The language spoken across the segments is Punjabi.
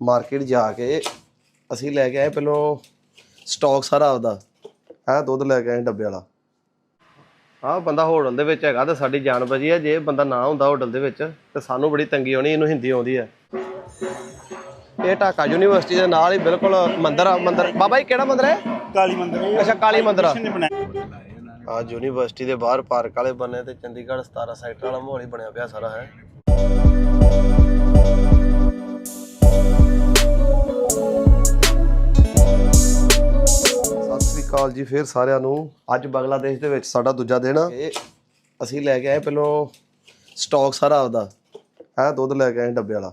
ਮਾਰਕੀਟ ਜਾ ਕੇ ਅਸੀਂ ਲੈ ਕੇ ਆਏ ਪਹਿਲੋਂ ਸਟਾਕ ਸਾਰਾ ਆਪਦਾ। ਇਹ ਦੁੱਧ ਲੈ ਕੇ ਆਏ ਡੱਬੇ ਵਾਲਾ। ਆਹ ਬੰਦਾ ਹੋਟਲ ਦੇ ਵਿੱਚ ਹੈਗਾ ਤੇ ਸਾਡੀ ਜਾਨ ਬਚੀ ਹੈ ਜੇ ਬੰਦਾ ਨਾ ਹੁੰਦਾ ਹੋਟਲ ਦੇ ਵਿੱਚ ਤੇ ਸਾਨੂੰ ਬੜੀ ਤੰਗੀ ਆਉਣੀ ਇਹਨੂੰ ਹਿੰਦੀ ਆਉਂਦੀ ਹੈ ਇਹ ਢਾਕਾ ਯੂਨੀਵਰਸਿਟੀ ਦੇ ਨਾਲ ਹੀ ਬਿਲਕੁਲ ਮੰਦਿਰ ਆ ਮੰਦਿਰ। ਬਾਬਾ ਜੀ ਕਿਹੜਾ ਮੰਦਿਰ ਹੈ? ਕਾਲੀ ਮੰਦਰ ਅੱਛਾ ਕਾਲੀ ਮੰਦਿਰ ਆ। ਆ ਯੂਨੀਵਰਸਿਟੀ ਦੇ ਬਾਹਰ ਪਾਰਕ ਵਾਲੇ ਬੰਨੇ ਤੇ ਚੰਡੀਗੜ੍ਹ 17 ਸੈਕਟਰ ਵਾਲਾ ਮਾਹੌਲ ਹੀ ਬਣਿਆ ਪਿਆ ਸਾਰਾ ਹੈ। ਅਕਾਲ ਜੀ ਫੇਰ ਸਾਰਿਆਂ ਨੂੰ। ਅੱਜ ਬੰਗਲਾਦੇਸ਼ ਦੇ ਵਿੱਚ ਸਾਡਾ ਦੂਜਾ ਦਿਨ ਆ। ਇਹ ਅਸੀਂ ਲੈ ਕੇ ਆਏ ਪਹਿਲੋਂ ਸਟਾਕ ਸਾਰਾ ਆਪਦਾ। ਇਹ ਦੁੱਧ ਲੈ ਕੇ ਆਏ ਡੱਬੇ ਵਾਲਾ।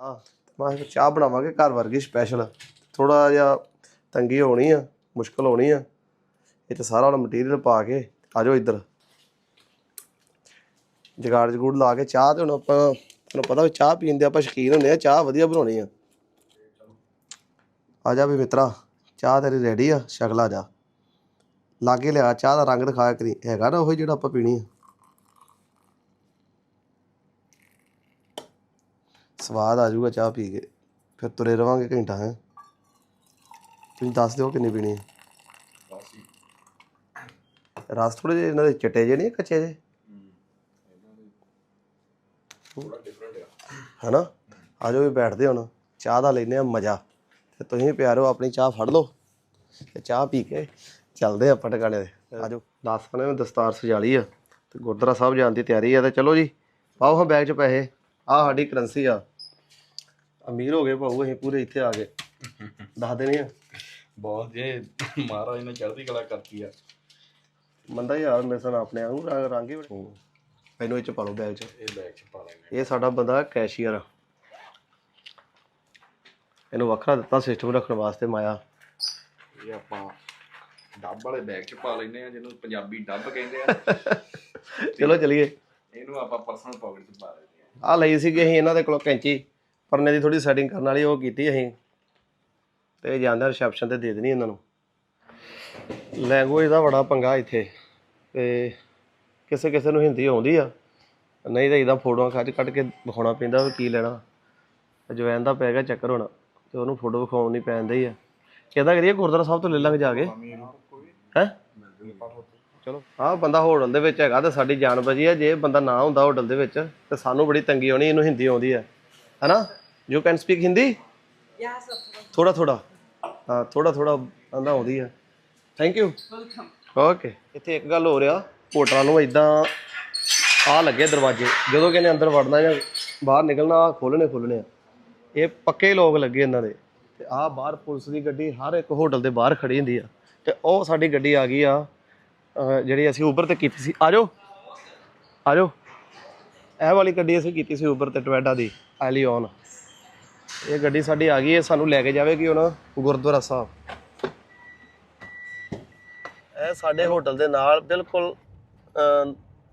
ਹਾਂ ਮੈਂ ਚਾਹ ਬਣਾਵਾਂਗੇ ਘਰ ਵਰਗੀ ਸਪੈਸ਼ਲ ਥੋੜਾ ਜਿਹਾ ਤੰਗੀ ਹੋਣੀ ਆ ਮੁਸ਼ਕਲ ਹੋਣੀ ਆ। ਇਹ ਤੇ ਸਾਰਾ ਹੁਣ ਮਟੀਰੀਅਲ ਪਾ ਕੇ ਆ ਜਾਓ ਇੱਧਰ। ਜਗਾੜ ਜਗੂੜ ਲਾ ਕੇ ਚਾਹ ਤੇ ਹੁਣ ਆਪਾਂ ਤੁਹਾਨੂੰ ਪਤਾ ਚਾਹ ਪੀਣ ਦੇ ਆਪਾਂ ਸ਼ੌਕੀਨ ਹੁੰਦੇ ਆ ਚਾਹ ਵਧੀਆ ਬਣਾਉਣੀ ਆ। ਆ ਜਾ ਵੀ ਮਿੱਤਰਾ। ਚਾਹ ਤੇਰੀ ਰੈਡੀ ਆ, ਸ਼ਕਲ ਆ ਜਾ। ਲਾਗੇ ਲਿਆ, ਚਾਹ ਦਾ ਰੰਗ ਦਿਖਾ ਕਰੀ ਹੈਗਾ ਨਾ ਉਹ ਜਿਹੜਾ ਆਪਾਂ ਪੀਣੀ ਆ। ਸਵਾਦ ਆ ਜਾਊਗਾ ਚਾਹ ਪੀ ਕੇ, ਫਿਰ ਤੁਰੇ ਰਵਾਂਗੇ ਘੰਟਾ ਹੈ। ਤੁਸੀਂ ਦੱਸ ਦਿਓ ਕਿੰਨੀ ਪੀਣੀ ਹੈ ਰਸ ਥੋੜੇ ਜਿਹੇ ਇਹਨਾਂ ਦੇ ਚਿੱਟੇ ਜਿਹੇ ਨਹੀਂ, ਕੱਚੇ ਜਿਹੇ? ਹਨਾ? ਆ ਜਾਓ ਵੀ ਬੈਠਦੇ ਹੁਣ, ਚਾਹ ਦਾ ਲੈਨੇ ਆ ਮਜ਼ਾ। ਤੇ ਤੁਸੀਂ ਪਿਆਰੋ ਆਪਣੀ ਚਾਹ ਫੜ ਲਓ ਤੇ ਚਾਹ ਪੀ ਕੇ ਚੱਲਦੇ ਆਪਾਂ ਟਿਕਾਣੇ ਤੇ। ਆ ਜਾਓ ਦਾਸਾਂ ਨੇ ਦਸਤਾਰ ਸਜਾ ਲਈ ਆ ਤੇ ਗੁਰਦੁਆਰਾ ਸਾਹਿਬ ਜਾਣ ਦੀ ਤਿਆਰੀ ਆ ਤੇ ਚਲੋ ਜੀ ਪਾਓ ਹਾਂ ਬੈਗ 'ਚ ਪੈਸੇ। ਆ ਸਾਡੀ ਕਰੰਸੀ ਆ। ਅਮੀਰ ਹੋ ਗਏ ਭਾਊ ਅਸੀਂ ਪੂਰੇ ਇੱਥੇ ਆ ਗਏ। ਦੱਸ ਦੇਣੀ ਆ। ਬਹੁਤ ਜੇ ਮਹਾਰਾਜ ਨੇ ਚੜ੍ਹਦੀ ਕਲਾ ਕਰਤੀ ਆ। ਬੰਦਾ ਯਾਰ ਮੇਰੇ ਸਾਨ ਆਪਣੇ ਆਪ ਨੂੰ ਰੰਗ ਹੀ ਮੈਨੂੰ ਇਹ ਚ ਪਾ ਲਓ ਬੈਗ 'ਚ। ਇਹ ਬੈਗ ਚ ਪਾ ਲੈਣੇ ਇਹ ਸਾਡਾ ਬੰਦਾ ਕੈਸ਼ੀਅਰ ਆ। ਇਹਨੂੰ ਵੱਖਰਾ ਦਿੱਤਾ ਸਿਸਟਮ ਰੱਖਣ ਵਾਸਤੇ ਮਾਇਆ। ਇਹ ਆਪਾਂ ਡੱਬ ਵਾਲੇ ਬੈਗ ਚ ਪਾ ਲੈਨੇ ਆ ਜਿਹਨੂੰ ਪੰਜਾਬੀ ਡੱਬ ਕਹਿੰਦੇ ਆ। ਚਲੋ ਚਲੀਏ। ਇਹਨੂੰ ਆਪਾਂ ਪਰਸਨਲ ਪਾਕਟ ਚ ਪਾ ਲੈਨੇ ਆ ਆ ਲਈ ਸੀਗੀ ਅਸੀਂ ਇਹਨਾਂ ਦੇ ਕੋਲੋਂ ਕੈਂਚੀ। ਪਰਨੇ ਦੀ ਥੋੜੀ ਸੈਟਿੰਗ ਕਰਨ ਵਾਲੀ ਉਹ ਕੀਤੀ ਅਸੀਂ। ਤੇ ਜਾਂਦੇ ਰਿਸੈਪਸ਼ਨ ਤੇ ਦੇ ਦੇਣੀ ਇਹਨਾਂ ਨੂੰ। ਲੈਂਗੁਏਜ ਦਾ ਬੜਾ ਪੰਗਾ ਇੱਥੇ। ਤੇ ਕਿਸੇ ਕਿਸੇ ਨੂੰ ਹਿੰਦੀ ਆਉਂਦੀ ਆ। ਨਹੀਂ ਤਾਂ ਇਹਦਾ ਫੋਟੋਆਂ ਖੱਜ ਕੱਢ ਕੇ ਵਿਖਾਉਣਾ ਪੈਂਦਾ ਵੀ ਕੀ ਲੈਣਾ। ਅਜਵੈਨ ਦਾ ਪੈ ਗਿਆ ਚੱਕਰ ਹੋਣਾ। ਤੇ ਉਹਨੂੰ ਫੋਟੋ ਵਿਖਾਉਣ ਨਹੀਂ ਪੈਂਦੀ ਆ। ਕਿਹਦਾ ਕਰੀਏ ਗੁਰਦੁਆਰਾ ਸਾਹਿਬ ਤੋਂ ਲੈ ਲਾਂਗੇ ਜਾ ਕੇ। ਹੈ? ਚਲੋ। ਆਹ ਬੰਦਾ ਹੋਟਲ ਦੇ ਵਿੱਚ ਹੈਗਾ ਤੇ ਸਾਡੀ ਜਾਨ ਬਚੀ ਹੈ ਜੇ ਬੰਦਾ ਨਾ ਹੁੰਦਾ ਹੋਟਲ ਦੇ ਵਿੱਚ, ਤੇ ਸਾਨੂੰ ਬੜੀ ਤੰਗੀ ਆਉਣੀ, ਇਹਨੂੰ ਹਿੰਦੀ ਆਉਂਦੀ ਹੈ ਹੈਨਾ? ਯੂ ਕੈਨ ਸਪੀਕ ਹਿੰਦੀ ਥੋੜਾ ਥੋੜਾ ਹਾਂ ਥੋੜਾ ਥੋੜਾ ਆਂਦਾ ਆਉਂਦੀ ਹੈ ਥੈਂਕ ਯੂ ਓਕੇ ਇੱਥੇ ਇੱਕ ਗੱਲ ਹੋ ਰਿਹਾ ਹੋਟਲਾਂ ਨੂੰ ਇਦਾਂ ਆ ਲੱਗੇ ਦਰਵਾਜ਼ੇ। ਜਦੋਂ ਕਿਨੇ ਅੰਦਰ ਵੜਨਾ ਜਾਂ ਬਾਹਰ ਨਿਕਲਣਾ ਆ ਖੋਲਣੇ ਖੋਲਣੇ ਆ। ਇਹ ਪੱਕੇ ਲੋਕ ਲੱਗੇ ਇਹਨਾਂ ਦੇ। ਤੇ ਆਹ ਬਾਹਰ ਪੁਲਿਸ ਦੀ ਗੱਡੀ, ਹਰ ਇੱਕ ਹੋਟਲ ਦੇ ਬਾਹਰ ਖੜੀ ਹੁੰਦੀ ਆ। ਤੇ ਉਹ ਸਾਡੀ ਗੱਡੀ ਆ ਗਈ ਆ, ਅਹ, ਜਿਹੜੀ ਅਸੀਂ ਉਬਰ ਤੇ ਕੀਤੀ ਸੀ। ਆ ਜਾਓ। ਆ ਜਾਓ। ਇਹ ਵਾਲੀ ਗੱਡੀ ਅਸੀਂ ਕੀਤੀ ਸੀ ਉਬਰ ਤੇ ਟਵੈਡਾ ਦੀ ਐਲੀਓਨ ਇਹ ਗੱਡੀ ਸਾਡੀ ਆ ਗਈ ਹੈ ਸਾਨੂੰ ਲੈ ਕੇ ਜਾਵੇਗੀ ਹੁਣ ਗੁਰਦੁਆਰਾ ਸਾਹਿਬ। ਇਹ ਸਾਡੇ ਹੋਟਲ ਦੇ ਨਾਲ ਬਿਲਕੁਲ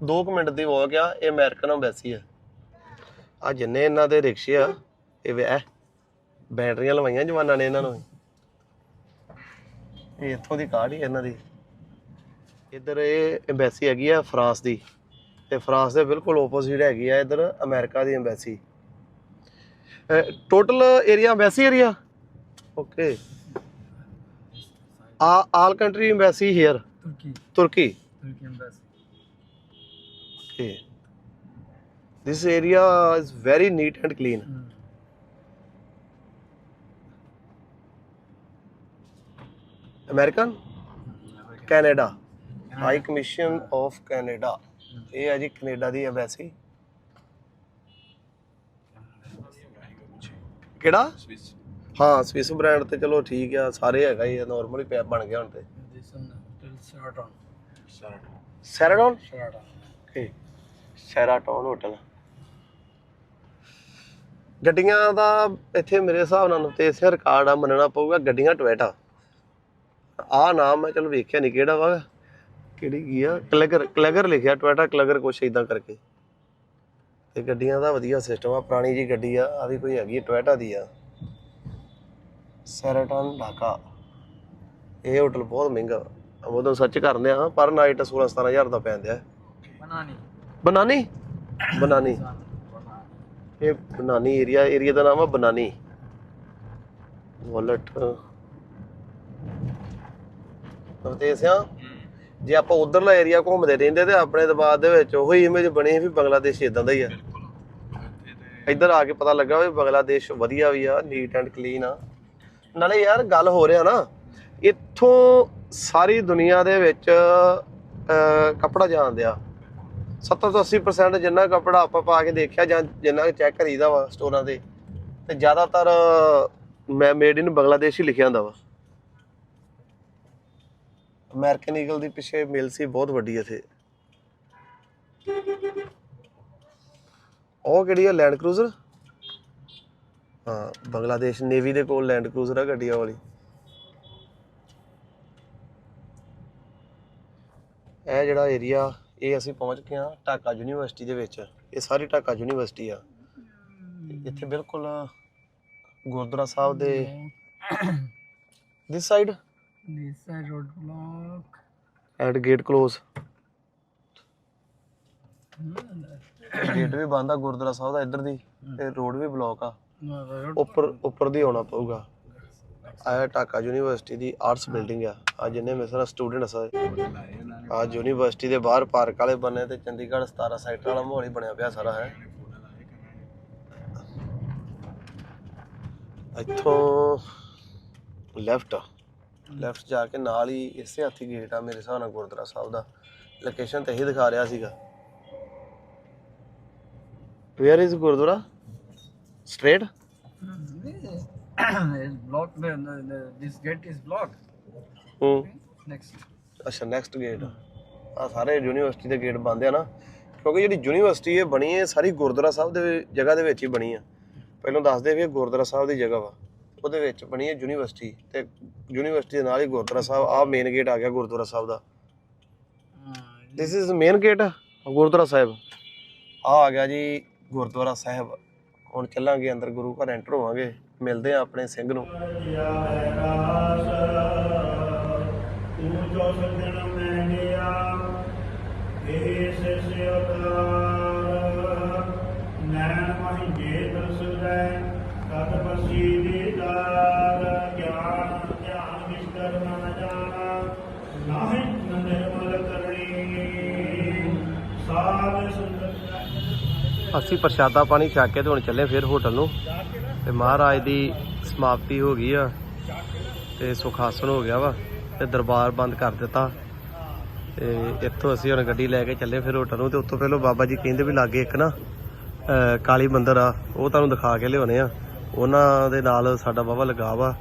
2 ਮਿੰਟ ਦੀ ਵਾਕ ਆ, ਇਹ ਅਮਰੀਕਨ ਐਮਬੈਸੀ ਆ। ਆ ਜਿੰਨੇ ਇਹਨਾਂ ਦੇ ਰਿਕਸ਼ੇ ਆ ਇਹ ਵੇ ਬੈਟਰੀਆਂ ਲਵਾਈਆਂ ਜਵਾਨਾਂ ਨੇ ਇਹਨਾਂ ਨੂੰ ਇਹ ਇੱਥੋਂ ਦੀ ਕਾਢ ਹੀ ਇਹਨਾਂ ਦੀ। ਇੱਧਰ ਇਹ ਐਮਬੈਸੀ ਹੈਗੀ ਆ ਫਰਾਂਸ ਦੀ ਤੇ ਫਰਾਂਸ ਦੇ ਬਿਲਕੁਲ ਆਪੋਜ਼ਿਟ ਹੈਗੀ ਆ ਇੱਧਰ ਅਮਰੀਕਾ ਦੀ embassy total area embassy area okay ਆ all country embassy here Turkey. Turkey embassy. okay this area is very neat and clean American? Canada. High commission of Canada. ਇਹ ਹੈ ਜੀ ਕੈਨੇਡਾ ਦੀ ਐਮਬੈਸੀ। ਕਿਹੜਾ? ਸਵਿਸ। ਹਾਂ ਸਵਿਸ ਬ੍ਰਾਂਡ ਤੇ ਚਲੋ ਠੀਕ ਆ ਸਾਰੇ ਹੈਗਾ ਹੀ ਨਾਰਮਲੀ ਪੈਪ ਬਣ ਗਿਆ ਹੁਣ ਤੇ. ਸੈਰਾਟਨ ਸੈਰਾਟਨ ਹੋਟਲ ਗੱਡੀਆਂ ਦਾ ਇੱਥੇ ਮੇਰੇ ਹਿਸਾਬ ਨਾਲ ਤੇ ਇਸੇ ਰਿਕਾਰਡ ਆ ਮੰਨਣਾ ਪਊਗਾ ਗੱਡੀਆਂ ਟੋਇਟਾ ਆ ਨਾਮ ਮੈਂ ਚਲ ਵੇਖਿਆ ਨਹੀਂ ਕਿਹੜਾ ਵਾ? ਕਿਹੜੀ ਕੀ ਆ? ਕਲਗਰ ਕਲਗਰ ਲਿਖਿਆ ਟੋਇਟਾ ਕਲਗਰ ਕੁਛ ਇਦਾਂ ਕਰਕੇ। ਤੇ ਗੱਡੀਆਂ ਦਾ ਵਧੀਆ ਸਿਸਟਮ ਆ ਪੁਰਾਣੀ ਜੀ ਗੱਡੀ ਆ ਆ ਵੀ ਕੋਈ ਹੈਗੀ ਟੋਇਟਾ ਦੀ ਆ। ਸੈਰਾਟਨ ਢਾਕਾ ਇਹ ਹੋਟਲ ਬਹੁਤ ਮਹਿੰਗਾ। ਉਦੋਂ ਸਰਚ ਕਰਦੇ ਆ ਪਰ ਨਾਈਟ 16 17000 ਦਾ ਪੈਂਦਾ. ਬਨਾਨੀ। ਬਨਾਨੀ? Banani. ਇਹ ਬਨਾਨੀ ਏਰੀਆ ਏਰੀਆ ਦਾ ਨਾਮ ਆ ਬਨਾਨੀ। ਵਾਲਟ ਨਵਤੇਜ ਸਿਆ। ਜੇ ਆਪਾਂ ਉਧਰਲਾ ਏਰੀਆ ਘੁੰਮਦੇ ਰਹਿੰਦੇ ਤੇ ਆਪਣੇ ਦਿਮਾਗ ਦੇ ਵਿੱਚ ਉਹੀ ਇਮੇਜ ਬਣੀ ਵੀ ਬੰਗਲਾਦੇਸ਼ ਇਦਾਂ ਦਾ ਹੀ ਆ। ਇੱਧਰ ਆ ਕੇ ਪਤਾ ਲੱਗਾ ਵੀ ਬੰਗਲਾਦੇਸ਼ ਵਧੀਆ ਵੀ ਆ ਨੀਟ ਐਂਡ ਕਲੀਨ ਆ। ਨਾਲੇ ਯਾਰ ਗੱਲ ਹੋ ਰਿਹਾ ਨਾ ਇੱਥੋਂ ਸਾਰੀ ਦੁਨੀਆ ਦੇ ਵਿੱਚ ਅਹ, ਕੱਪੜਾ ਜਾਂਦੇ ਆ। 70 ਤੋਂ 80% ਜਿੰਨਾ ਕੱਪੜਾ ਆਪਾਂ ਪਾ ਕੇ ਦੇਖਿਆ ਜਾਂ ਜਿੰਨਾ ਚੈੱਕ ਕਰੀਦਾ ਵਾ ਸਟੋਰਾਂ ਤੇ ਤੇ ਜ਼ਿਆਦਾਤਰ ਮੈਂ ਮੇਡ ਇਨ ਬੰਗਲਾਦੇਸ਼ ਹੀ ਲਿਖਿਆ ਹੁੰਦਾ ਵਾ। ਅਮਰੀਕਨ ਈਗਲ ਦੀ ਪਿੱਛੇ ਮਿਲ ਸੀ ਬਹੁਤ ਵੱਡੀ ਇੱਥੇ। ਉਹ ਕਿਹੜੀ ਆ ਲੈਂਡ ਕਰੂਜ਼ਰ? ਹਾਂ ਬੰਗਲਾਦੇਸ਼ ਨੇਵੀ ਦੇ ਕੋਲ ਲੈਂਡ ਕਰੂਜ਼ਰ ਆ ਗੱਡੀਆਂ ਵਾਲੀ। ਇਹ ਜਿਹੜਾ ਏਰੀਆ ਇਹ ਅਸੀਂ ਪਹੁੰਚ ਗਏ ਹਾਂ ਢਾਕਾ ਯੂਨੀਵਰਸਿਟੀ ਦੇ ਵਿੱਚ। ਇਹ ਸਾਰੀ ਢਾਕਾ ਯੂਨੀਵਰਸਿਟੀ ਆ। ਇੱਥੇ ਬਿਲਕੁਲ ਗੁਰਦੁਆਰਾ ਸਾਹਿਬ ਦੇ this side This side road block. At gate close. Gate ਵੀ ਬੰਦ ਆ ਗੁਰਦੁਆਰਾ ਸਾਹਿਬ ਦਾ ਇੱਧਰ ਦੀ ਤੇ ਰੋਡ ਵੀ ਬਲੌਕ ਆ. ਉੱਪਰ ਉੱਪਰ ਦੀ ਆਉਣਾ ਪਊਗਾ ਆਇਆ ਢਾਕਾ ਯੂਨੀਵਰਸਿਟੀ ਦੀ ਆਰਟਸ ਬਿਲਡਿੰਗ ਆ ਆ ਜਿੰਨੇ ਮੇਰੇ ਸਾਰਾ ਸਟੂਡੈਂਟ ਸਾਰੇ ਆ ਯੂਨੀਵਰਸਿਟੀ ਦੇ ਬਾਹਰ ਪਾਰਕ ਵਾਲੇ ਬੰਨੇ ਤੇ ਚੰਡੀਗੜ੍ਹ 17 ਸੈਕਟਰ ਵਾਲਾ ਮਾਹੌਲ ਹੀ ਬਣਿਆ ਪਿਆ ਸਾਰਾ ਹੈ ਇੱਥੋਂ ਲੈਫਟ ਲੈਫਟ ਜਾ ਕੇ ਨਾਲ ਹੀ ਇਸੇ ਹੱਥੀ ਗੇਟ ਆ ਮੇਰੇ ਹਿਸਾਬ ਨਾਲ ਗੁਰਦੁਆਰਾ ਸਾਹਿਬ ਦਾ। ਲੋਕੇਸ਼ਨ ਤੇ ਇਹੀ ਦਿਖਾ ਰਿਹਾ ਸੀਗਾ। Where is gurdwara? Straight. Hmm. ਅੱਛਾ ਨੈਕਸਟ ਗੇਟ ਆ ਸਾਰੇ ਯੂਨੀਵਰਸਿਟੀ ਦੇ ਗੇਟ ਬੰਦ ਆ ਨਾ। ਕਿਉਂਕਿ ਜਿਹੜੀ ਯੂਨੀਵਰਸਿਟੀ ਇਹ ਬਣੀ ਹੈ ਸਾਰੀ ਗੁਰਦੁਆਰਾ ਸਾਹਿਬ ਦੇ ਜਗ੍ਹਾ ਦੇ ਵਿੱਚ ਹੀ ਬਣੀ ਆ। ਪਹਿਲਾਂ ਦੱਸਦੇ ਵੀ ਇਹ ਗੁਰਦੁਆਰਾ ਸਾਹਿਬ ਦੀ ਜਗ੍ਹਾ ਵਾ। ਉਹਦੇ ਵਿੱਚ ਬਣੀ ਹੈ ਯੂਨੀਵਰਸਿਟੀ ਤੇ ਯੂਨੀਵਰਸਿਟੀ ਦੇ ਨਾਲ ਹੀ ਗੁਰਦੁਆਰਾ ਸਾਹਿਬ ਆ ਮੇਨ ਗੇਟ ਆ ਗਿਆ ਗੁਰਦੁਆਰਾ ਸਾਹਿਬ ਦਾ। This is main gate gurdwara Sahib. ਆ ਆ ਗਿਆ ਜੀ ਗੁਰਦੁਆਰਾ ਸਾਹਿਬ। ਹੁਣ ਚੱਲਾਂਗੇ ਅੰਦਰ ਗੁਰੂ ਘਰ ਐਂਟਰ ਹੋਵਾਂਗੇ। ਮਿਲਦੇ ਆ ਆਪਣੇ ਸਿੰਘ ਨੂੰ। ਤੂੰ ਜੋ ਅਸੀਂ ਪ੍ਰਸ਼ਾਦਾ ਪਾਣੀ ਛਕ ਕੇ ਤੇ ਹੁਣ ਚੱਲੇ ਫਿਰ ਹੋਟਲ ਨੂੰ। ਤੇ ਮਹਾਰਾਜ ਦੀ ਸਮਾਪਤੀ ਹੋ ਗਈ ਆ। ਤੇ ਸੁਖਾਸਨ ਹੋ ਗਿਆ ਵਾ ਤੇ ਦਰਬਾਰ ਬੰਦ ਕਰ ਦਿੱਤਾ। ਤੇ ਇੱਥੋਂ ਅਸੀਂ ਹੁਣ ਗੱਡੀ ਲੈ ਕੇ ਚੱਲੇ ਫਿਰ ਹੋਟਲ ਨੂੰ ਤੇ ਉੱਥੋਂ ਪਹਿਲਾਂ ਬਾਬਾ ਜੀ ਕਹਿੰਦੇ ਵੀ ਲਾਗੇ ਇੱਕ ਨਾ ਕਾਲੀ ਮੰਦਿਰ ਆ ਉਹ ਤੁਹਾਨੂੰ ਦਿਖਾ ਕੇ ਲਿਆਉਣੇ ਆ। ਉਹਨਾਂ ਦੇ ਨਾਲ ਸਾਡਾ ਬਾਬਾ ਲਗਾ ਵਾ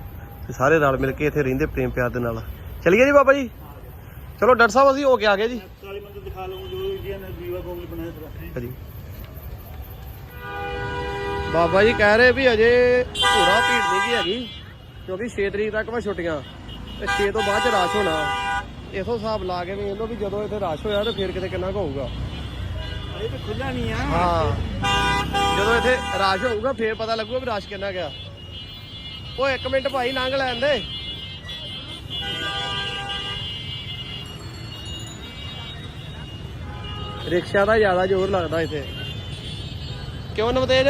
ਤੇ ਸਾਰੇ ਰਲ ਮਿਲ ਕੇ ਇੱਥੇ ਰਹਿੰਦੇ ਪ੍ਰੇਮ ਪਿਆਰ ਦੇ ਨਾਲ। ਚਲਿਏ ਜੀ ਬਾਬਾ ਜੀ? ਚਲੋ ਡਾਕਟਰ ਸਾਹਿਬ ਅਸੀਂ ਹੋ ਕੇ ਆ ਗਏ ਜੀ। ਕਾਲੀ ਮੰਦਰ ਦਿਖਾ ਲਵਾਂ ਜੋ ਜੀ ਨੇ ਜੀਵਾ ਗੋਗਲ ਬਣਾਇਆ ਸੀ ਜੀ ਬਾਬਾ ਜੀ ਕਹਿ ਰਹੇ ਵੀ ਅਜੇ ਪੂਰਾ ਭੀੜ ਨਹੀਂ ਗਈ ਹੈਗੀ ਕਿਉਂਕਿ 6 ਤਰੀਕ ਤੱਕ ਵਾ ਛੁੱਟੀਆਂ ਤੇ 6 ਤੋਂ ਬਾਅਦ ਚ ਰਸ਼ ਹੋਣਾ। ਇਥੋਂ ਹਿਸਾਬ ਲਾ ਕੇ ਵੇਖ ਲਓ ਵੀ ਜਦੋਂ ਇੱਥੇ ਰਸ਼ ਹੋਇਆ ਤੇ ਫਿਰ ਕਿਤੇ ਕਿੰਨਾ ਕੁ ਹੋਊਗਾ। ਇਹ ਤਾਂ ਖੁੱਲਾ ਨਹੀਂ ਆ। ਹਾਂ। ਜਦੋਂ ਇੱਥੇ ਰਸ਼ ਹੋਊਗਾ ਫਿਰ ਪਤਾ ਲੱਗੂਗਾ ਵੀ ਰਸ਼ ਕਿੰਨਾ ਗਿਆ। ਉਹ 1 ਮਿੰਟ ਭਾਈ ਲੰਘ ਲੈਣ ਦੇ। ਰਿਕਸ਼ਾ ਦਾ ਜ਼ਿਆਦਾ ਜ਼ੋਰ ਲੱਗਦਾ ਇੱਥੇ। ਕਿਉਂ ਨਵਤੇਜ?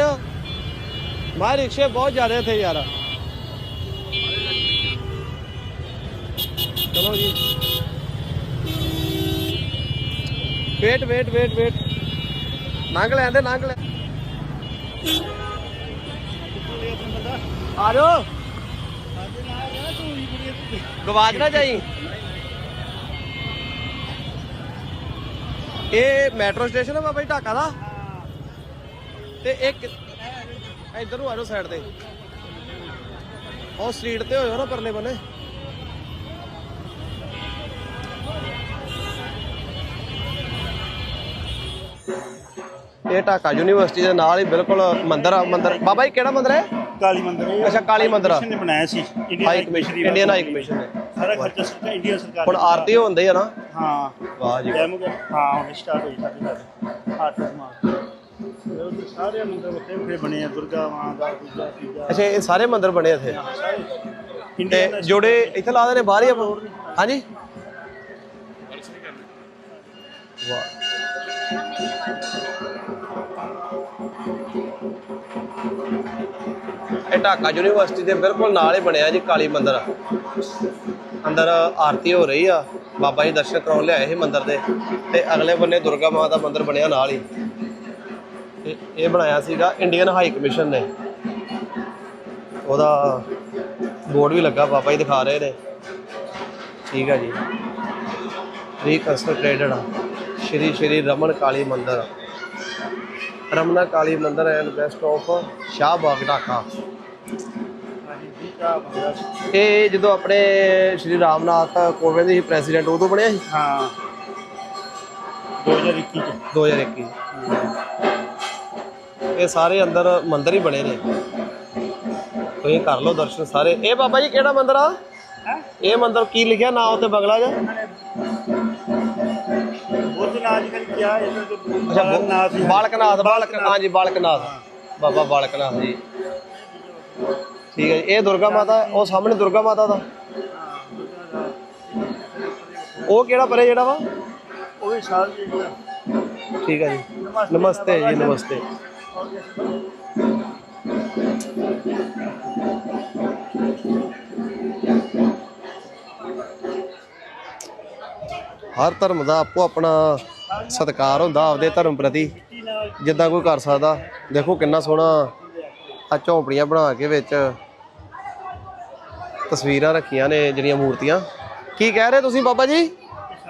ਮਾਰ ਰਿਕਸ਼ੇ ਬਹੁਤ ਜ਼ਿਆਦਾ ਇੱਥੇ ਯਾਰ। ਚਲੋ ਜੀ। Wait wait wait wait. ਲੰਘ ਲੈਂਦੇ ਲੰਘ ਲੈ। ਆ ਜਾਓ ਗਵਾਚ ਨਾ ਜਾਈ। ਇਹ ਮੈਟਰੋ ਸਟੇਸ਼ਨ ਹੈ ਬਾਬਾ ਜੀ ਢਾਕਾ ਦਾ? ਤੇ ਇਹ ਇੱਧਰ ਨੂੰ ਆ ਜਾਓ ਸਾਈਡ ਤੇ। ਉਹ ਸਟਰੀਟ ਤੇ ਹੋਇਓ ਨਾ ਪਰਲੇ ਬੰਨੇ। ਇਹ ਢਾਕਾ ਯੂਨੀਵਰਸਿਟੀ ਦੇ ਨਾਲ ਹੀ ਬਿਲਕੁਲ ਮੰਦਿਰ ਆ ਮੰਦਿਰ। ਬਾਬਾ ਜੀ ਕਿਹੜਾ ਮੰਦਿਰ ਹੈ? ਕਾਲੀ ਮੰਦਰ ਇਹ ਅੱਛਾ, ਕਾਲੀ ਮੰਦਿਰ ਆ। ਕਮਿਸ਼ਨ ਨੇ ਬਣਾਇਆ ਸੀ। Indian high commission commission Indian high commission ਨੇ। ਸਾਰਾ ਖਰਚਾ ਸਰਕਾਰ ਇੰਡੀਅਨ ਸਰਕਾਰ ਹੁਣ ਨੇ ਆਰਤੀ ਹੁੰਦੀ ਆ ਨਾ। ਹਾਂ। ਵਾਹ ਜੀ ਡੈਮੋ ਹਾਂ ਹੁਣ ਸਟਾਰਟ ਹੋਈ ਸਾਡੇ ਸਾਡੇ ਆਰਟ ਉਹ ਸਾਰੇ ਮੰਦਰ ਵੱਖਰੇ ਵੱਖਰੇ ਬਣੇ ਆ ਦੁਰਗਾ ਮਾਂ ਦਾ ਦੂਜਾ ਤੀਜਾ। ਅੱਛਾ ਇਹ ਸਾਰੇ ਮੰਦਿਰ ਬਣੇ ਇੱਥੇ? ਤੇ ਦਾ ਜੋੜੇ ਇੱਥੇ ਲਾ ਦੇਣੇ ਬਾਹਰ ਹੀ ਆਪਾਂ? ਹਾਂਜੀ? ਵਾਹ। ਇਹ ਢਾਕਾ ਯੂਨੀਵਰਸਿਟੀ ਦੇ ਬਿਲਕੁਲ ਨਾਲ ਹੀ ਬਣਿਆ ਜੀ ਕਾਲੀ ਮੰਦਿਰ। ਅੰਦਰ ਆਰਤੀ ਹੋ ਰਹੀ ਆ। ਬਾਬਾ ਜੀ ਦਰਸ਼ਨ ਕਰਾਉਣ ਲਿਆਏ ਸੀ ਮੰਦਿਰ ਦੇ। ਤੇ ਅਗਲੇ ਬੰਨੇ ਦੁਰਗਾ ਮਾਤਾ ਦਾ ਮੰਦਿਰ ਬਣਿਆ ਨਾਲ ਹੀ। ਤੇ ਇਹ ਬਣਾਇਆ ਸੀਗਾ ਇੰਡੀਅਨ ਹਾਈ ਕਮਿਸ਼ਨ ਨੇ। ਉਹਦਾ ਬੋਰਡ ਵੀ ਲੱਗਾ ਬਾਬਾ ਜੀ ਦਿਖਾ ਰਹੇ ਨੇ। ਠੀਕ ਆ ਜੀ। ਰੀਕਨਸਟਰਕਟਡ ਸ਼੍ਰੀ ਸ਼੍ਰੀ ਰਮਨ ਕਾਲੀ ਮੰਦਿਰ। Ramna Kali Mandir and best of Shahbag Dhaka. ਹਾਂਜੀ ਜੀ ਕਾ ਬੰਦਾ ਇਹ ਜਦੋਂ ਆਪਣੇ ਸ਼੍ਰੀ ਰਾਮਨਾਥ ਕੋਵਿੰਦ ਜੀ ਪ੍ਰੈਜ਼ੀਡੈਂਟ ਉਦੋਂ ਬਣਿਆ ਸੀ? ਹਾਂ। 2021 ਚ। 2021 ਇਹ ਸਾਰੇ ਅੰਦਰ ਮੰਦਿਰ ਹੀ ਬਣੇ ਨੇ। ਤੁਸੀਂ ਕਰ ਲਓ ਦਰਸ਼ਨ ਸਾਰੇ। ਇਹ ਬਾਬਾ ਜੀ ਕਿਹੜਾ ਮੰਦਿਰ ਆ? ਇਹ ਮੰਦਿਰ ਕੀ ਲਿਖਿਆ? ਨਾਂ ਉੱਤੇ ਬਗਲਾ ਜਾ। ਬਾਲਕਨਾਥ ਬਾਲਕ ਹਾਂਜੀ ਬਾਲਕਨਾਥ। ਬਾਬਾ ਬਾਲਕਨਾਥ ਜੀ। ਠੀਕ ਹੈ ਜੀ। ਇਹ ਦੁਰਗਾ ਮਾਤਾ ਉਹ ਸਾਹਮਣੇ ਦੁਰਗਾ ਮਾਤਾ ਦਾ। ਉਹ ਕਿਹੜਾ ਪਰੇ ਜਿਹੜਾ ਵਾ? ਉਹ ਵੀ ਸਾਲ ਜੀ ਠੀਕ ਹੈ ਜੀ। ਨਮਸਤੇ ਜੀ ਨਮਸਤੇ। ਹਰ ਧਰਮ ਦਾ ਆਪੋ ਆਪਣਾ ਸਤਿਕਾਰ ਹੁੰਦਾ, ਆਪਦੇ ਧਰਮ ਪ੍ਰਤੀ ਜਿੱਦਾਂ ਕੋਈ ਕਰ ਸਕਦਾ। ਦੇਖੋ ਕਿੰਨਾ ਸੋਹਣਾ ਆ ਝੌਂਪੜੀਆਂ ਬਣਾ ਕੇ ਵਿੱਚ ਤਸਵੀਰਾਂ ਰੱਖੀਆਂ ਨੇ ਜਿਹੜੀਆਂ ਮੂਰਤੀਆਂ। ਕੀ ਕਹਿ ਰਹੇ ਤੁਸੀਂ ਬਾਬਾ ਜੀ?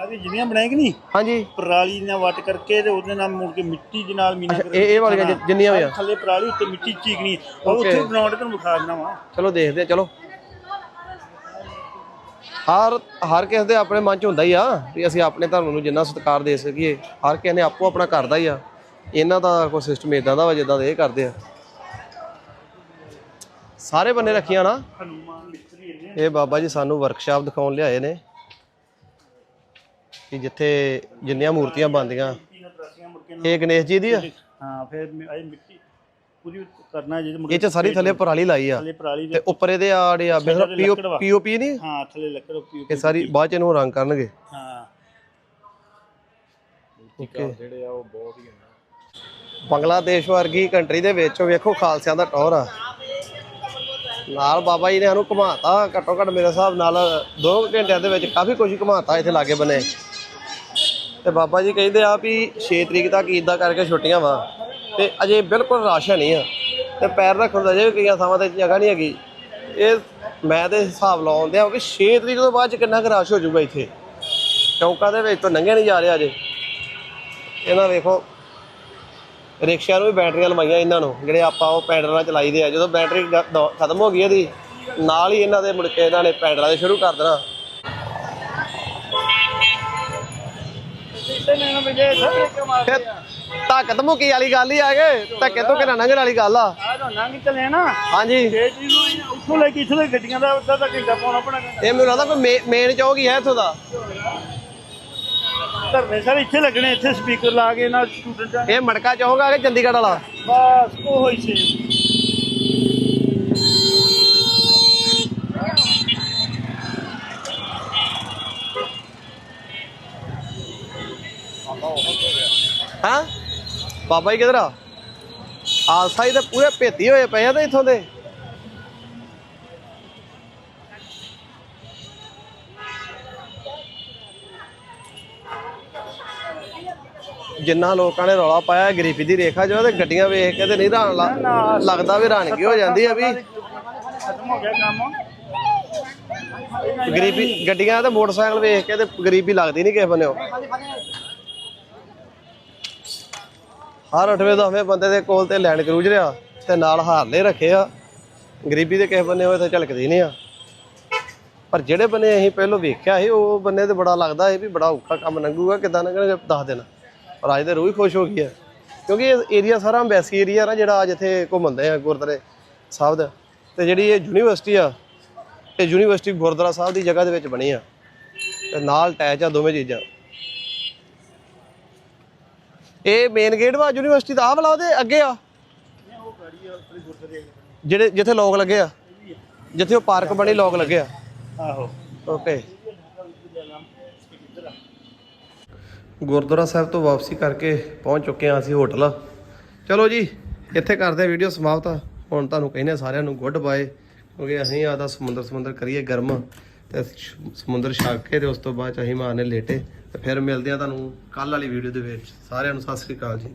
ਸਾਰੀ ਜਿੰਨੀਆਂ ਬਣਾਏ ਕਿ ਨਹੀਂ? ਹਾਂਜੀ। ਪਰਾਲੀ ਨਾਲ ਵੱਟ ਕਰਕੇ ਤੇ ਉਹਦੇ ਨਾਲ ਮੁੜ ਕੇ ਮਿੱਟੀ ਦੇ ਨਾਲ ਮੀਨਾ ਅੱਛਾ, ਇਹ- ਇਹ ਵਾਲੀਆਂ ਜਿ- ਜਿੰਨੀਆਂ ਵੀ ਆ? ਥੱਲੇ ਪਰਾਲੀ ਉੱਤੇ ਮਿੱਟੀ ਚੀਕਣੀ। ਉਹ Okay. ਉੱਥੇ ਬਣਾਉਣ ਤੇ ਵਿਖਾ ਦਿੰਦਾ ਵਾ। ਚਲੋ ਦੇਖਦੇ ਆ ਚਲੋ। ਹਰ ਹਰ ਕਿਸੇ ਦੇ ਆਪਣੇ ਮਨ ਚ ਹੁੰਦਾ ਹੀ ਆ ਵੀ ਅਸੀਂ ਆਪਣੇ ਧਰਮ ਨੂੰ ਜਿੰਨਾ ਸਤਿਕਾਰ ਦੇ ਸਕੀਏ ਹਰ ਕਿਸੇ ਨੇ ਆਪੋ ਆਪਣਾ ਕਰਦਾ ਹੀ ਆ। ਇਹਨਾਂ ਦਾ ਕੋਈ ਸਿਸਟਮ ਇਦਾਂ ਦਾ ਵਾ ਜਿੱਦਾਂ ਦੇ ਇਹ ਕਰਦੇ ਆ। ਸਾਰੇ ਬੰਨੇ ਰੱਖੀਆਂ ਨਾ। ਹਨੂਮਾਨ ਮਿਸਤਰੀ ਇਹਨੇ ਇਹ ਬਾਬਾ ਜੀ ਸਾਨੂੰ ਵਰਕਸ਼ਾਪ ਦਿਖਾਉਣ ਲਿਆਏ ਨੇ। ਕਿ ਜਿੱਥੇ ਜਿੰਨੀਆਂ ਮੂਰਤੀਆਂ ਬਣਦੀਆਂ। ਇਹ ਗਣੇਸ਼ ਜੀ ਦੀ ਆ? ਹਾਂ ਫਿਰ ਇਹ ਮਿੱਟੀ। ਪੂਰੀ ਕਰਨਾ ਜਿਹਦੇ ਮੁੜ ਇਹ ਚ ਸਾਰੀ ਥੱਲੇ ਪਰਾਲੀ ਲਾਈ ਆ। ਥੱਲੇ ਪਰਾਲੀ ਤੇ ਉੱਪਰ ਇਹਦੇ ਆੜੇ ਆ। ਪੀਓਪੀ ਨਹੀਂ ਹਾਂ ਥੱਲੇ ਲੱਕੜ ਇਹ ਸਾਰੀ ਬਾਅਦ ਚ ਇਹਨੂੰ ਰੰਗ ਕਰਨਗੇ। ਹਾਂ। ਓਕੇ ਜਿਹੜੇ ਆ ਉਹ ਬਹੁਤ ਹੀ ਆ। ਬੰਗਲਾਦੇਸ਼ ਵਰਗੀ ਕੰਟਰੀ ਦੇ ਵਿੱਚ ਵੇਖੋ ਖਾਲਸਿਆਂ ਦਾ ਟੌਰ ਆ। ਨਾਲ ਬਾਬਾ ਜੀ ਨੇ ਸਾਨੂੰ ਘੁਮਾਤਾ ਘੱਟੋ ਘੱਟ ਮੇਰੇ ਹਿਸਾਬ ਨਾਲ 2 ਘੰਟਿਆਂ ਦੇ ਵਿੱਚ ਕਾਫੀ ਕੁਝ ਘੁਮਾਤਾ ਇੱਥੇ ਲਾਗੇ ਬਨੇ। ਤੇ ਬਾਬਾ ਜੀ ਕਹਿੰਦੇ ਆ ਵੀ 6 ਤਰੀਕ ਤੱਕ ਇਦਾਂ ਕਰਕੇ ਛੁੱਟੀਆਂ ਵਾ ਤੇ ਅਜੇ ਬਿਲਕੁਲ ਰਾਸ਼ਨ ਨਹੀਂ ਆ। ਤੇ ਪੈਰ ਰੱਖਣ ਦਾ ਅਜੇ ਵੀ ਕਈਆਂ ਥਾਵਾਂ ਤੇ ਜਗ੍ਹਾ ਨਹੀਂ ਹੈਗੀ। ਇਹ ਮੈਂ ਤੇ ਹਿਸਾਬ ਲਾਉਂਦੇ ਆ ਕਿ 6 ਤਰੀਕ ਤੋਂ ਬਾਅਦ ਚ ਕਿੰਨਾ ਕੁ ਰਸ਼ ਹੋ ਜਾਊਗਾ ਇੱਥੇ। ਚੌਂਕਾਂ ਦੇ ਵਿੱਚ ਤੋਂ ਲੰਘਿਆ ਨਹੀਂ ਜਾ ਰਿਹਾ ਅਜੇ। ਇਹਨਾਂ ਵੇਖੋ, ਰਿਕਸ਼ਿਆਂ ਨੂੰ ਵੀ ਬੈਟਰੀਆਂ ਲਵਾਈਆਂ ਇਹਨਾਂ ਨੂੰ, ਜਿਹੜੇ ਆਪਾਂ ਉਹ ਪੈਡਲਾਂ ਚਲਾਈਦੇ ਆ। ਜਦੋਂ ਬੈਟਰੀ ਗ- ਦ- ਖਤਮ ਹੋ ਗਈ ਇਹਦੀ, ਨਾਲ ਹੀ ਇਹਨਾਂ ਦੇ ਮੁੜ ਕੇ ਇਹਨਾਂ ਨੇ ਪੈਡਲਾਂ ਦੇ ਸ਼ੁਰੂ ਕਰ ਦੇਣਾ। ਫਿਰ ਤਾਕਤ ਮੁਕੀ ਵਾਲੀ ਗੱਲ ਹੀ ਆ ਗਏ ਧੱਕੇ ਤੋਂ ਕਿਹਨਾਂ ਨੰਗਣ ਵਾਲੀ ਗੱਲ ਆ। ਨੰਗ ਚੱਲੇ ਨਾ। ਹਾਂਜੀ। ਇਹ ਚੀਜ਼ ਨੂੰ ਅਸੀਂ ਉੱਥੋਂ ਲੈ ਕੇ ਇੱਥੋਂ ਤੱਕ ਗੱਡੀਆਂ ਦਾ ਉੱਦਾਂ ਦਾ ਘੰਟਾ ਪਾਉਣਾ ਪਣਾ ਇਹ ਮੈਨੂੰ ਲੱਗਦਾ ਕੋਈ ਮੇਨ ਚੌਕ ਹੀ ਹੈ ਇੱਥੋਂ ਦਾ। ਧਰਨੇ ਸਾਰੇ ਇੱਥੇ ਲੱਗਣੇ ਇੱਥੇ ਸਪੀਕਰ ਲਾ ਕੇ ਨਾਲ ਸਟੂਡੈਂਟ ਇਹ ਮੜਕਾ ਚੌਕ ਆ ਕਿ ਚੰਡੀਗੜ੍ਹ ਵਾਲਾ? ਬਸ ਉਹ ਹੀ ਸੇਮ ਬਾਬਾ ਜੀ ਕਿਧਰ ਆ? ਆਸਾ ਹੀ ਤੇ ਪੂਰੇ ਭੇਤੀ ਹੋਏ ਪਏ ਆ ਤੇ ਇੱਥੋਂ ਦੇ। ਜਿੰਨਾ ਲੋਕਾਂ ਨੇ ਰੌਲਾ ਪਾਇਆ, ਗਰੀਬੀ ਦੀ ਰੇਖਾ ਜੋ ਤੇ ਗੱਡੀਆਂ ਵੇਖ ਕੇ ਤੇ ਨਹੀਂ ਰਾਣ ਲਾ- ਲੱਗਦਾ ਵੀ ਰਾਣਗੀ ਹੋ ਜਾਂਦੀ ਆ ਵੀ। ਖਤਮ ਹੋ ਗਿਆ ਕੰਮ ਗਰੀਬੀ ਗੱਡੀਆਂ ਤੇ ਮੋਟਰਸਾਈਕਲ ਵੇਖ ਕੇ ਤੇ ਗਰੀਬੀ ਲੱਗਦੀ ਨਹੀਂ ਕਿਸੇ ਬੰਨਿਓ। ਹਰ ਅਠਵੇਂ ਦਸਵੇਂ ਬੰਦੇ ਦੇ ਕੋਲ ਤੇ ਲੈਂਡ ਕਰੂਜ਼ਰ ਆ ਤੇ ਨਾਲ ਹਾਰਲੇ ਰੱਖੇ ਆ। ਗਰੀਬੀ ਦੇ ਕਿਸੇ ਬੰਨੇ ਹੋਏ ਤਾਂ ਝਲਕਦੀ ਨਹੀਂ ਆ। ਪਰ ਜਿਹੜੇ ਬੰਨੇ ਅਸੀਂ ਪਹਿਲਾਂ ਵੇਖਿਆ ਸੀ, ਉਹ ਬੰਨੇ ਤੇ ਬੜਾ ਲੱਗਦਾ ਸੀ ਵੀ ਬੜਾ ਔਖਾ ਕੰਮ ਲੰਘੂਗਾ, ਕਿਦਾਂ ਲੰਘਣਗੇ ਦੱਸ ਦੇਣਾ ਪਰ ਅੱਜ ਤੇ ਰੂਹ ਹੀ ਖੁਸ਼ ਹੋ ਗਈ ਹੈ ਕਿਉਂਕਿ ਇਹ ਏਰੀਆ ਸਾਰਾ ਅੰਬੈਸੀ ਏਰੀਆ ਨਾ, ਜਿਹੜਾ ਅੱਜ ਇੱਥੇ ਘੁੰਮਦੇ ਆ ਗੁਰਦੁਆਰੇ ਸਾਹਿਬ ਦਾ। ਤੇ ਜਿਹੜੀ ਇਹ ਯੂਨੀਵਰਸਿਟੀ ਆ, ਇਹ ਯੂਨੀਵਰਸਿਟੀ ਗੁਰਦੁਆਰਾ ਸਾਹਿਬ ਦੀ ਜਗ੍ਹਾ ਦੇ ਵਿੱਚ ਬਣੀ ਆ। ਤੇ ਨਾਲ ਅਟੈਚ ਆ ਦੋਵੇਂ ਚੀਜ਼ਾਂ। ਇਹ ਮੇਨ ਗੇਟ ਵਾ ਯੂਨੀਵਰਸਿਟੀ ਦਾ ਆਹ ਵਾਲਾ ਉਹਦੇ ਅੱਗੇ ਆ। ਜਿਹੜੇ ਜਿੱਥੇ ਲੋਕ ਲੱਗੇ ਆ। ਜਿੱਥੇ ਉਹ ਪਾਰਕ ਬਣੀ ਲੋਕ ਲੱਗੇ ਆ। ਆਹੋ। ਓਕੇ ਗੁਰਦੁਆਰਾ ਸਾਹਿਬ ਤੋਂ ਵਾਪਸੀ ਕਰਕੇ ਪਹੁੰਚ ਚੁੱਕੇ ਹਾਂ ਅਸੀਂ ਹੋਟਲ। ਚਲੋ ਜੀ ਇੱਥੇ ਕਰਦੇ ਵੀਡੀਓ ਸਮਾਪਤ। ਹੁਣ ਤੁਹਾਨੂੰ ਕਹਿੰਦੇ ਆ ਸਾਰਿਆਂ ਨੂੰ ਗੁੱਡ ਬਾਏ ਕਿਉਂਕਿ ਅਸੀਂ ਆਦਾ ਸਮੁੰਦਰ ਸਮੁੰਦਰ ਕਰੀਏ ਗਰਮ। ਤੇ ਸਮੁੰਦਰ ਛੱਕ ਕੇ ਤੇ ਉਸ ਤੋਂ ਬਾਅਦ ਅਸੀਂ ਮਾਰਨੇ ਲੇਟੇ। ਤੇ ਫਿਰ ਮਿਲਦੇ ਆ ਤੁਹਾਨੂੰ ਕੱਲ ਵਾਲੀ ਵੀਡੀਓ ਦੇ ਵਿੱਚ। ਸਾਰਿਆਂ ਨੂੰ ਸਤਿ ਸ੍ਰੀ ਅਕਾਲ ਜੀ।